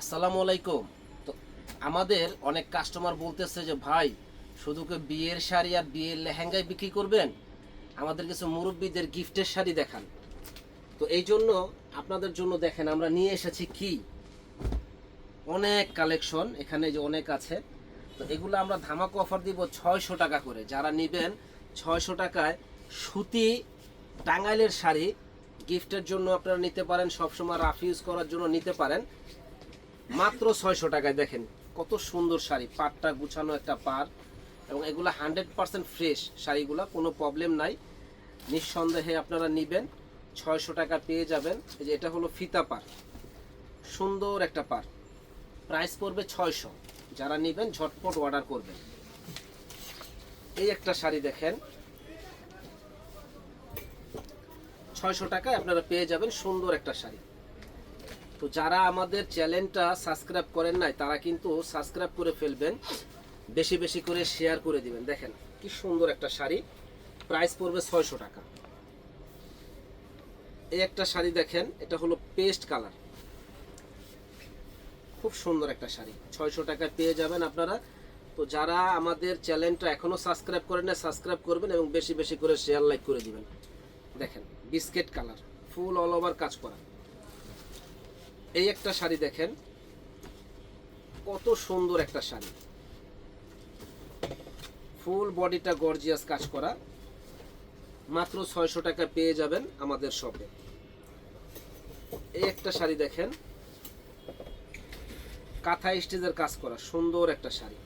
আসসালামু আলাইকুম। তো আমাদের অনেক কাস্টমার বলতেছে যে, ভাই, শুধু কি বিয়ের শাড়ি আর বিয়ের লেহেঙ্গায় বিক্রি করবেন? আমাদের কিছু মুরব্বীদের গিফটের শাড়ি দেখান। তো এই জন্য আপনাদের জন্য দেখেন, আমরা নিয়ে এসেছি কি? অনেক কালেকশন এখানে যে অনেক আছে। তো এগুলো আমরা ধামাকা অফার দিব ছয়শো টাকা করে। যারা নেবেন, ছয়শো টাকায় সুতি টাঙ্গাইলের শাড়ি গিফটের জন্য আপনারা নিতে পারেন, সবসময় রাফ ইউজ করার জন্য নিতে পারেন। মাত্র ছয়শো টাকায় দেখেন, কত সুন্দর শাড়ি। পাটটা গুছানো একটা পার এবং এগুলো হান্ড্রেড পার্সেন্ট ফ্রেশ শাড়িগুলো, কোনো প্রবলেম নাই। নিঃসন্দেহে আপনারা নেবেন, ছয়শো টাকা পেয়ে যাবেন। এই যে এটা হলো ফিতা পার, সুন্দর একটা পার। প্রাইস পড়বে ছয়শো। যারা নেবেন, ঝটপট অর্ডার করবেন। এই একটা শাড়ি দেখেন, ছয়শো টাকায় আপনারা পেয়ে যাবেন সুন্দর একটা শাড়ি। তো যারা আমাদের চ্যানেলটা সাবস্ক্রাইব করেন নাই, তারা কিন্তু সাবস্ক্রাইব করে ফেলবেন, বেশি বেশি করে শেয়ার করে দিবেন। দেখেন, কি সুন্দর একটা শাড়ি প্রাইস পড়বে ছয়শো টাকা। এই একটা শাড়ি দেখেন, এটা হলো পেস্ট কালার খুব সুন্দর একটা শাড়ি, ছয়শো টাকায় পেয়ে যাবেন আপনারা। তো যারা আমাদের চ্যানেলটা এখনও সাবস্ক্রাইব করেন না সাবস্ক্রাইব করবেন এবং বেশি বেশি করে শেয়ার লাইক করে দিবেন। দেখেন বিস্কেট কালার ফুল অল ওভার কাজ করা। এই একটা শাড়ি দেখেন। কত সুন্দর একটা শাড়ি। ফুল বডিটা গর্জিয়াস কাজ করা। মাত্র ছয়শো টাকা পেয়ে যাবেন আমাদের শপে। এই একটা শাড়ি দেখেন। কাঁথা স্টেজের কাজ করা, সুন্দর একটা শাড়ি।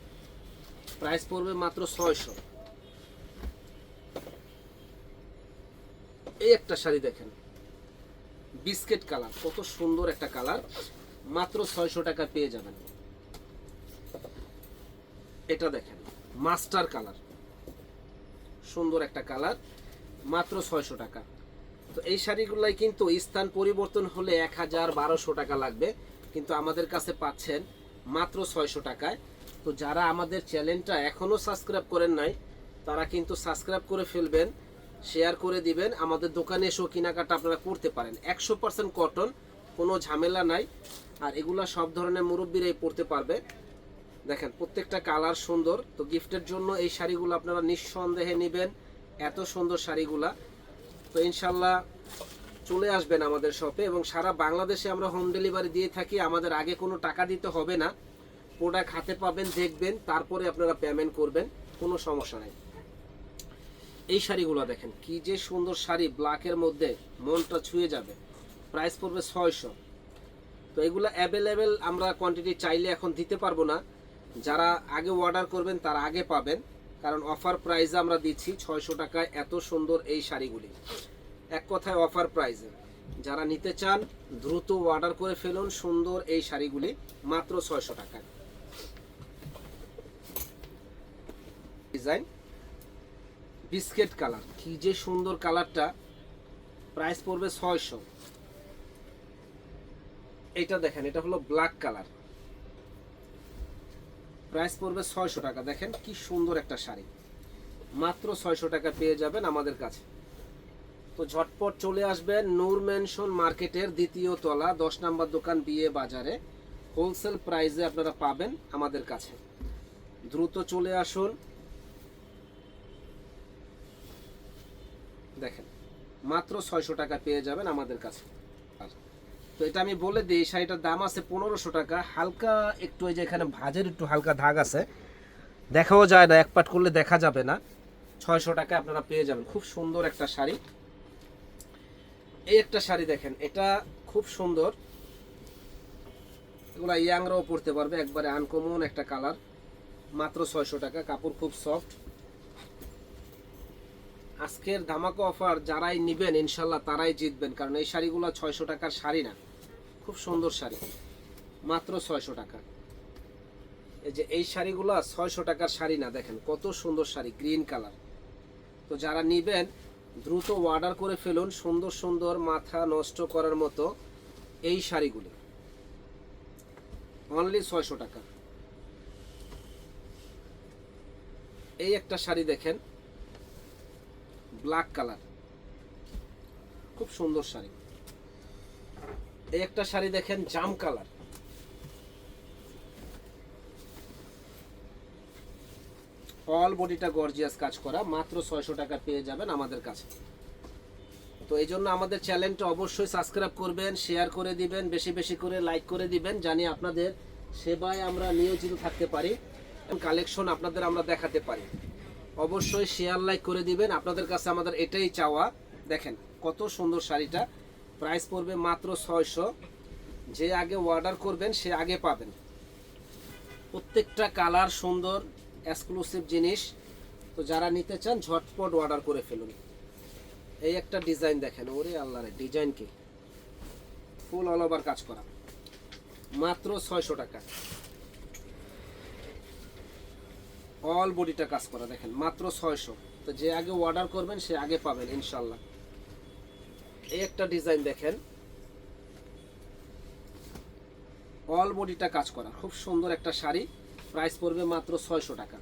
প্রাইস পড়বে মাত্র ছয়শো। এই একটা শাড়ি দেখেন। বিস্কেট কালার, কত সুন্দর একটা কালার। মাত্র ছয়শো টাকা পেয়ে যাবেন। এটা দেখেন, মাস্টার কালার। সুন্দর একটা কালার, মাত্র ছয়শো টাকা। তো এই শাড়িগুলাই কিন্তু স্থান পরিবর্তন হলে এক হাজার বারোশো টাকা লাগবে, কিন্তু আমাদের কাছে পাচ্ছেন মাত্র ছয়শো টাকায়। তো যারা আমাদের চ্যানেলটা এখনও সাবস্ক্রাইব করেন নাই, তারা কিন্তু সাবস্ক্রাইব করে ফেলবেন। শেয়ার করে দিবেন। আমাদের দোকানে এসেও কেনাকাটা আপনারা করতে পারেন। একশো পার্সেন্ট কটন কোনো ঝামেলা নাই। আর এগুলা সব ধরনের মুরব্বীরাই পরতে পারবে। দেখেন, প্রত্যেকটা কালার সুন্দর। তো গিফটের জন্য এই শাড়িগুলো আপনারা নিঃসন্দেহে নেবেন। এত সুন্দর শাড়িগুলা। তো ইনশাল্লাহ চলে আসবেন আমাদের শপে এবং সারা বাংলাদেশে আমরা হোম ডেলিভারি দিয়ে থাকি। আমাদের আগে কোনো টাকা দিতে হবে না। প্রোডাক্ট হাতে পাবেন, দেখবেন, তারপরে আপনারা পেমেন্ট করবেন। কোনো সমস্যা নেই। এই শাড়িগুলো দেখেন, কি যে সুন্দর শাড়ি ব্ল্যাকের মধ্যে মনটা ছুঁয়ে যাবে। প্রাইস পড়বে ছয়শো। তো এগুলো অ্যাভেলেবেল আমরা কোয়ান্টিটি চাইলে এখন দিতে পারব না। যারা আগে অর্ডার করবেন, তারা আগে পাবেন। কারণ অফার প্রাইসে আমরা দিচ্ছি ছয়শো টাকায় এত সুন্দর এই শাড়িগুলি। এক কথায় অফার প্রাইসে যারা নিতে চান, দ্রুত অর্ডার করে ফেলুন সুন্দর এই শাড়িগুলি, মাত্র ছয়শো টাকায়। Design biscuit colour. কি যে সুন্দর কালারটা। প্রাইস পড়বে ছয়শো। এটা দেখেন, এটা হলো ব্ল্যাক কালার। প্রাইস পড়বে ছয়শো টাকা। দেখেন কি সুন্দর একটা শাড়ি। মাত্র ছয়শো টাকা পেয়ে যাবেন আমাদের কাছে। তো ঝটপট চলে আসবেন নূর ম্যানশন মার্কেটের দ্বিতীয় তলা, দশ নম্বর দোকান বিয়ে বাজারে। হোলসেল প্রাইসে আপনারা পাবেন আমাদের কাছে। দ্রুত চলে আসুন। দেখেন, মাত্র ছয়শো টাকা পেয়ে যাবেন আমাদের কাছে। আর তো এটা আমি বলে দিই, এই শাড়িটার দাম আছে পনেরোশো টাকা। হালকা একটু ওই যে এখানে ভাজের একটু হালকা দাগ আছে। দেখাও যায় না এক পাট করলে দেখা যাবে না। ছয়শো টাকা আপনারা পেয়ে যাবেন। খুব সুন্দর একটা শাড়ি। এই একটা শাড়ি দেখেন, এটা খুব সুন্দর। এগুলা ইয়াংরাও পরতে পারবে, একবারে আনকমন একটা কালার মাত্র ছয়শো টাকা, কাপড় খুব সফট আজকের ধামাকা অফার যারাই নিবেন, ইনশাল্লাহ তারাই জিতবেন। কারণ এই শাড়িগুলো ছয়শো টাকার শাড়ি না। খুব সুন্দর শাড়ি। মাত্র ছয়শো টাকা। এই যে এই শাড়িগুলো ছয়শো টাকার শাড়ি না, দেখেন কত সুন্দর শাড়ি গ্রিন কালার তো যারা নিবেন, দ্রুত অর্ডার করে ফেলুন সুন্দর সুন্দর মাথা নষ্ট করার মতো এই শাড়িগুলি। অনলি ছয়শো টাকা। এই একটা শাড়ি দেখেন ব্ল্যাক কালার। খুব সুন্দর শাড়ি। এই একটা শাড়ি দেখেন, জাম কালার। অল বডিটা গর্জিয়াস কাজ করা, মাত্র ছয়শো টাকা পেয়ে যাবেন আমাদের কাছে। তো এই জন্য আমাদের চ্যানেলটা অবশ্যই সাবস্ক্রাইব করবেন শেয়ার করে দিবেন, বেশি বেশি করে লাইক করে দিবেন, জানি আপনাদের সেবায় আমরা নিয়োজিত থাকতে পারি কালেকশন আপনাদের আমরা দেখাতে পারি। অবশ্যই শেয়ার লাইক করে দিবেন। আপনাদের কাছে আমাদের এটাই চাওয়া। দেখেন, কত সুন্দর শাড়িটা। প্রাইস পড়বে মাত্র ছয়শো। যে আগে অর্ডার করবেন, সে আগে পাবেন। প্রত্যেকটা কালার সুন্দর এক্সক্লুসিভ জিনিস। তো যারা নিতে চান, ঝটপট অর্ডার করে ফেলুন। এই একটা ডিজাইন দেখেন। ওরে আল্লাহ রে ডিজাইন কি? ফুল অল ওভার কাজ করা। মাত্র ছয়শো টাকা। অল বডিটা কাজ করা, দেখেন, মাত্র ছয়শো। তো যে আগে অর্ডার করবেন, সে আগে পাবেন ইনশাল্লাহ এই একটা ডিজাইন দেখেন। অল বডিটা কাজ করা, খুব সুন্দর একটা শাড়ি। প্রাইস পড়বে মাত্র ছয়শো টাকা।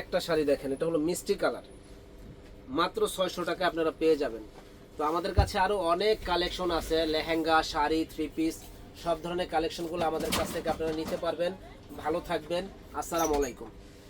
একটা শাড়ি দেখেন, এটা হলো মিষ্টি কালার। মাত্র ছয়শো টাকা আপনারা পেয়ে যাবেন। তো আমাদের কাছে আরও অনেক কালেকশন আছে, লেহেঙ্গা, শাড়ি থ্রি পিস সব ধরনের কালেকশনগুলো আমাদের কাছ থেকে আপনারা নিতে পারবেন। ভালো থাকবেন। আসসালামু আলাইকুম।